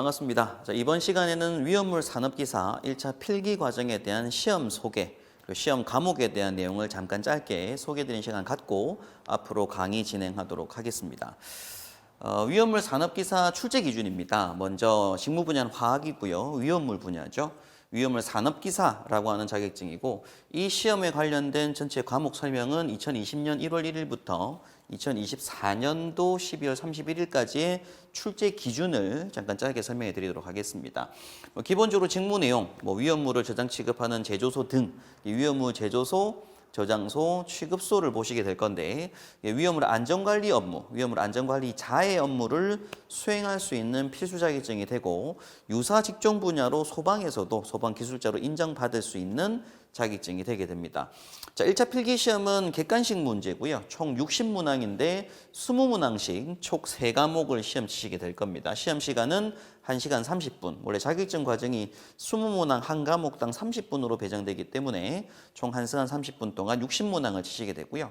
반갑습니다. 자, 이번 시간에는 위험물 산업기사 1차 필기 과정에 대한 시험 소개, 그리고 시험 과목에 대한 내용을 잠깐 짧게 소개드린 시간 갖고 앞으로 강의 진행하도록 하겠습니다. 어, 위험물 산업기사 출제 기준입니다. 먼저 직무 분야는 화학이고요. 위험물 분야죠. 위험물 산업기사라고 하는 자격증이고 이 시험에 관련된 전체 과목 설명은 2020년 1월 1일부터 2024년도 12월 31일까지의 출제 기준을 잠깐 짧게 설명해 드리도록 하겠습니다. 뭐 기본적으로 직무 내용, 뭐 위험물을 저장 취급하는 제조소 등이 위험물 제조소 저장소, 취급소를 보시게 될 건데 위험물 안전관리 업무, 위험물 안전관리 자의 업무를 수행할 수 있는 필수 자격증이 되고 유사 직종 분야로 소방에서도 소방 기술자로 인정받을 수 있는 자격증이 되게 됩니다. 자, 1차 필기 시험은 객관식 문제고요. 총 60문항인데 20문항씩 총 3과목을 시험 치시게 될 겁니다. 시험 시간은 1시간 30분. 원래 자격증 과정이 20문항 한 과목당 30분으로 배정되기 때문에 총 1시간 30분 동안 60문항을 치시게 되고요.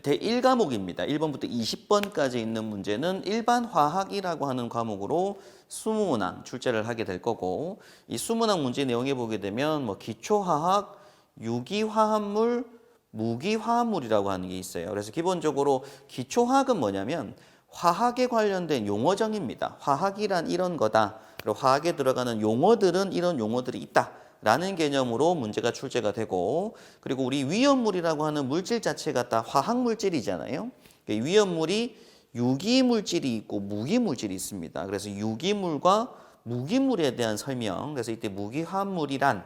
대1과목입니다. 1번부터 20번까지 있는 문제는 일반 화학이라고 하는 과목으로 20문항 출제를 하게 될 거고 이 20문항 문제 내용에 보게 되면 뭐 기초화학, 유기화합물, 무기화합물이라고 하는 게 있어요. 그래서 기본적으로 기초화학은 뭐냐면 화학에 관련된 용어정입니다. 화학이란 이런 거다. 그리고 화학에 들어가는 용어들은 이런 용어들이 있다. 라는 개념으로 문제가 출제가 되고 그리고 우리 위험물이라고 하는 물질 자체가 다 화학 물질이잖아요. 위험물이 유기 물질이 있고 무기 물질이 있습니다. 그래서 유기물과 무기물에 대한 설명. 그래서 이때 무기화합물이란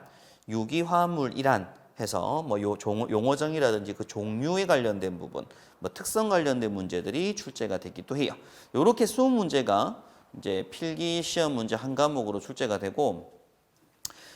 유기화합물이란 해서 뭐요 용어정이라든지 그 종류에 관련된 부분, 뭐 특성 관련된 문제들이 출제가 되기도 해요. 요렇게 수업 문제가 이제 필기 시험 문제 한 과목으로 출제가 되고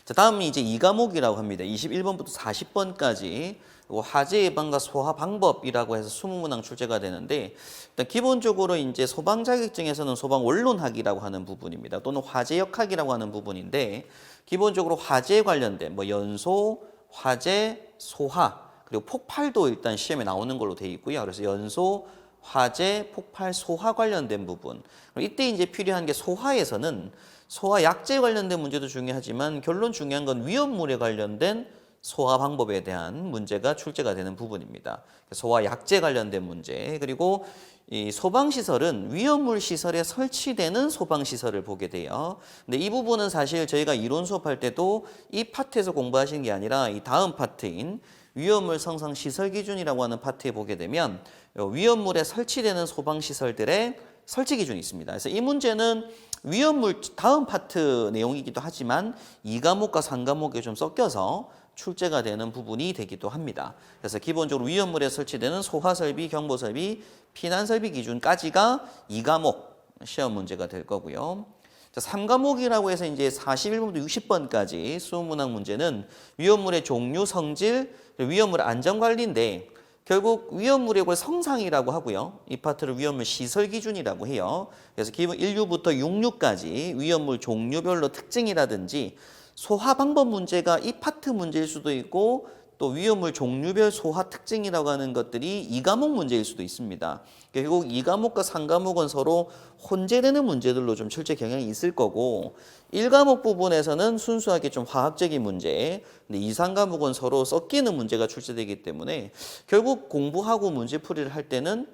자, 다음이 이제 2과목이라고 합니다. 21번부터 40번까지 화재 예방과 소화 방법이라고 해서 20문항 출제가 되는데 일단 기본적으로 이제 소방 자격증에서는 소방 원론학이라고 하는 부분입니다. 또는 화재 역학이라고 하는 부분인데 기본적으로 화재에 관련된 뭐 연소, 화재, 소화 그리고 폭발도 일단 시험에 나오는 걸로 돼 있고요. 그래서 연소, 화재, 폭발, 소화 관련된 부분. 이때 이제 필요한 게 소화에서는 소화 약제 관련된 문제도 중요하지만 결론 중요한 건 위험물에 관련된 소화 방법에 대한 문제가 출제가 되는 부분입니다. 소화 약제 관련된 문제 그리고 이 소방 시설은 위험물 시설에 설치되는 소방 시설을 보게 돼요. 근데 이 부분은 사실 저희가 이론 수업할 때도 이 파트에서 공부하신 게 아니라 이 다음 파트인 위험물 성상 시설 기준이라고 하는 파트에 보게 되면 위험물에 설치되는 소방 시설들의 설치 기준이 있습니다. 그래서 이 문제는 위험물 다음 파트 내용이기도 하지만 2과목과 3과목에 좀 섞여서 출제가 되는 부분이 되기도 합니다. 그래서 기본적으로 위험물에 설치되는 소화설비, 경보설비, 피난설비 기준까지가 2과목 시험 문제가 될 거고요. 자, 3과목이라고 해서 이제 41번부터 60번까지 수문항 문제는 위험물의 종류, 성질, 위험물 안전관리인데 결국 위험물의 성상이라고 하고요. 이 파트를 위험물 시설 기준이라고 해요. 그래서 기본 1류부터 6류까지 위험물 종류별로 특징이라든지 소화 방법 문제가 이 파트 문제일 수도 있고 또 위험물 종류별 소화 특징이라고 하는 것들이 이 과목 문제일 수도 있습니다. 결국 이 과목과 3과목은 서로 혼재되는 문제들로 좀 출제 경향이 있을 거고 1과목 부분에서는 순수하게 좀 화학적인 문제, 근데 2, 3과목은 서로 섞이는 문제가 출제되기 때문에 결국 공부하고 문제풀이를 할 때는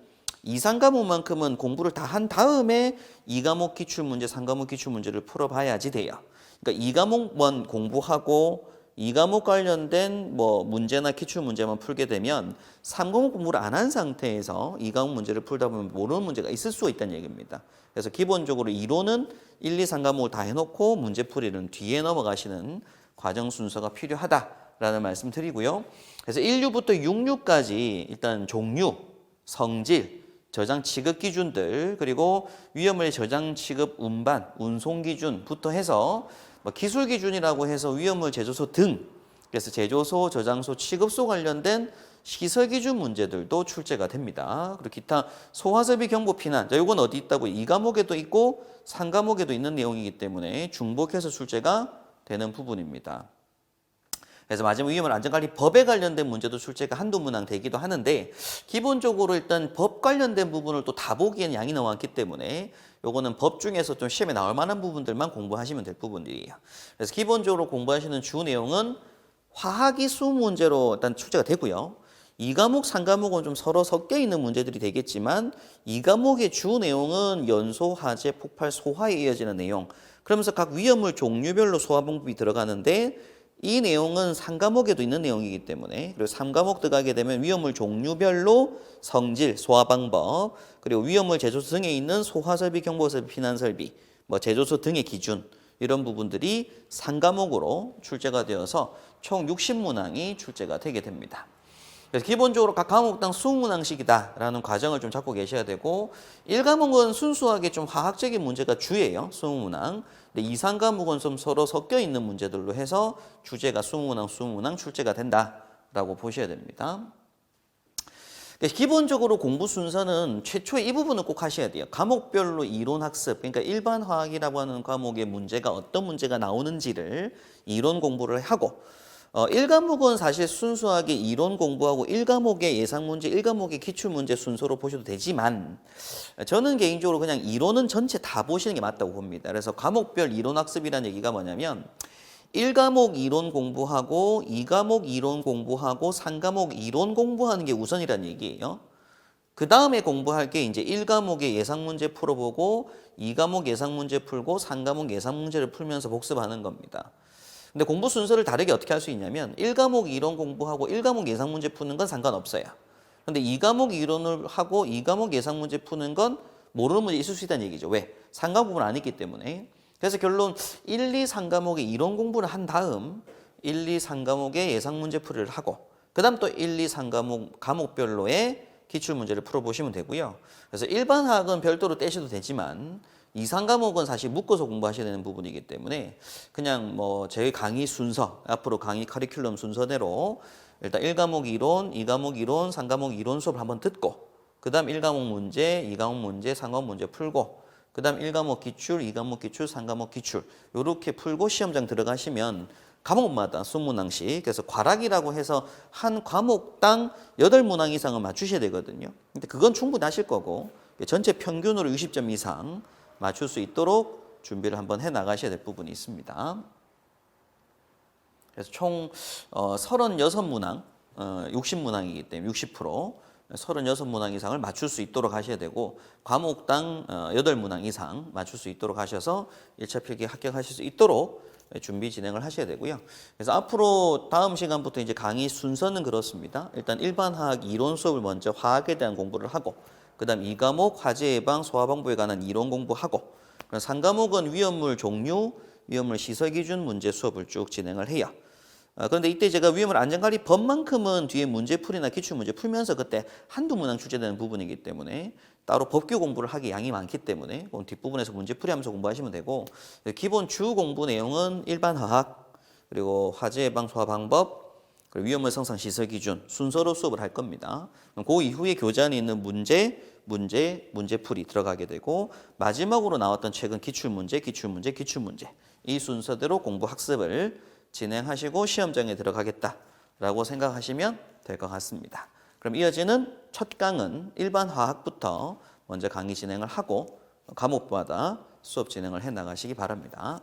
2, 3과목만큼은 공부를 다 한 다음에 2과목 기출 문제, 3과목 기출 문제를 풀어봐야지 돼요. 그러니까 2과목만 공부하고 이 과목 관련된 뭐 문제나 기출 문제만 풀게 되면 3과목 공부를 안 한 상태에서 이 과목 문제를 풀다 보면 모르는 문제가 있을 수 있다는 얘기입니다. 그래서 기본적으로 이론은 1, 2, 3과목을 다 해놓고 문제 풀이는 뒤에 넘어가시는 과정 순서가 필요하다라는 말씀 드리고요. 그래서 1류부터 6류까지 일단 종류, 성질, 저장 취급 기준들 그리고 위험의 저장 취급 운반, 운송 기준부터 해서 뭐 기술 기준이라고 해서 위험물 제조소 등 그래서 제조소, 저장소, 취급소 관련된 시설 기준 문제들도 출제가 됩니다. 그리고 기타 소화설비 경보 피난. 자, 이건 어디 있다고? 이 과목에도 있고 3과목에도 있는 내용이기 때문에 중복해서 출제가 되는 부분입니다. 그래서 마지막 위험물 안전관리 법에 관련된 문제도 출제가 한두 문항 되기도 하는데 기본적으로 일단 법 관련된 부분을 또 다 보기에는 양이 너무 많기 때문에 요거는 법 중에서 좀 시험에 나올 만한 부분들만 공부하시면 될 부분들이에요. 그래서 기본적으로 공부하시는 주 내용은 화학이 수 문제로 일단 출제가 되고요. 이 과목, 삼 과목은 좀 서로 섞여 있는 문제들이 되겠지만 이 과목의 주 내용은 연소, 화재, 폭발, 소화에 이어지는 내용. 그러면서 각 위험물 종류별로 소화 방법이 들어가는데 이 내용은 삼과목에도 있는 내용이기 때문에 그리고 삼과목 들어가게 되면 위험물 종류별로 성질, 소화 방법, 그리고 위험물 제조소 등에 있는 소화 설비, 경보 설비, 피난 설비, 뭐 제조소 등의 기준 이런 부분들이 삼과목으로 출제가 되어서 총 60문항이 출제가 되게 됩니다. 그래서 기본적으로 각 과목당 20문항씩이다라는 과정을 좀 잡고 계셔야 되고 1과목은 순수하게 좀 화학적인 문제가 주예요. 20문항. 근데 2, 3과목은 좀 서로 섞여 있는 문제들로 해서 주제가 20문항, 20문항 출제가 된다라고 보셔야 됩니다. 그래서 기본적으로 공부 순서는 최초에 이 부분을 꼭 하셔야 돼요. 과목별로 이론 학습, 그러니까 일반 화학이라고 하는 과목의 문제가 어떤 문제가 나오는지를 이론 공부를 하고 어, 1과목은 사실 순수하게 이론 공부하고 1과목의 예상 문제, 1과목의 기출 문제 순서로 보셔도 되지만 저는 개인적으로 그냥 이론은 전체 다 보시는 게 맞다고 봅니다. 그래서 과목별 이론 학습이라는 얘기가 뭐냐면 1과목 이론 공부하고 2과목 이론 공부하고 3과목 이론 공부하는 게 우선이라는 얘기예요. 그 다음에 공부할 게 이제 1과목의 예상 문제 풀어보고 2과목 예상 문제 풀고 3과목 예상 문제를 풀면서 복습하는 겁니다. 근데 공부 순서를 다르게 어떻게 할 수 있냐면 1과목 이론 공부하고 1과목 예상 문제 푸는 건 상관없어요. 근데 2과목 이론을 하고 2과목 예상 문제 푸는 건 모르는 문제 있을 수 있다는 얘기죠. 왜? 3과목은 안 있기 때문에. 그래서 결론 1, 2, 3과목의 이론 공부를 한 다음 1, 2, 3과목의 예상 문제 풀이를 하고 그 다음 또 1, 2, 3과목 과목별로의 기출 문제를 풀어 보시면 되고요. 그래서 일반 화학은 별도로 떼셔도 되지만 2, 3과목은 사실 묶어서 공부하셔야 되는 부분이기 때문에 그냥 뭐 제 강의 순서 앞으로 강의 커리큘럼 순서대로 일단 1과목 이론, 2과목 이론, 3과목 이론 수업을 한번 듣고 그 다음 1과목 문제, 2과목 문제, 3과목 문제 풀고 그 다음 1과목 기출, 2과목 기출, 3과목 기출 요렇게 풀고 시험장 들어가시면 과목마다 20문항씩 그래서 과락이라고 해서 한 과목당 8문항 이상을 맞추셔야 되거든요. 근데 그건 충분히 하실 거고 전체 평균으로 60점 이상 맞출 수 있도록 준비를 한번 해 나가셔야 될 부분이 있습니다. 그래서 총 어, 36문항, 어, 60문항이기 때문에 60% 36문항 이상을 맞출 수 있도록 하셔야 되고 과목당 어, 8문항 이상 맞출 수 있도록 하셔서 1차 필기 합격하실 수 있도록 준비 진행을 하셔야 되고요. 그래서 앞으로 다음 시간부터 이제 강의 순서는 그렇습니다. 일단 일반 화학 이론 수업을 먼저 화학에 대한 공부를 하고 그다음 2과목 화재 예방 소화 방법에 관한 이론 공부하고 그럼 3과목은 위험물 종류, 위험물 시설 기준 문제 수업을 쭉 진행을 해요. 어, 그런데 이때 제가 위험물 안전관리 법만큼은 뒤에 문제풀이나 기출문제 풀면서 그때 한두 문항 출제되는 부분이기 때문에 따로 법규 공부를 하기 양이 많기 때문에 뒷부분에서 문제풀이 하면서 공부하시면 되고 기본 주 공부 내용은 일반 화학 그리고 화재 예방 소화 방법 위험물 성상 시설 기준 순서로 수업을 할 겁니다. 그 이후에 교재안에 있는 문제, 문제, 문제풀이 들어가게 되고 마지막으로 나왔던 최근 기출문제, 기출문제, 기출문제 이 순서대로 공부 학습을 진행하시고 시험장에 들어가겠다라고 생각하시면 될 것 같습니다. 그럼 이어지는 첫 강은 일반 화학부터 먼저 강의 진행을 하고 과목마다 수업 진행을 해 나가시기 바랍니다.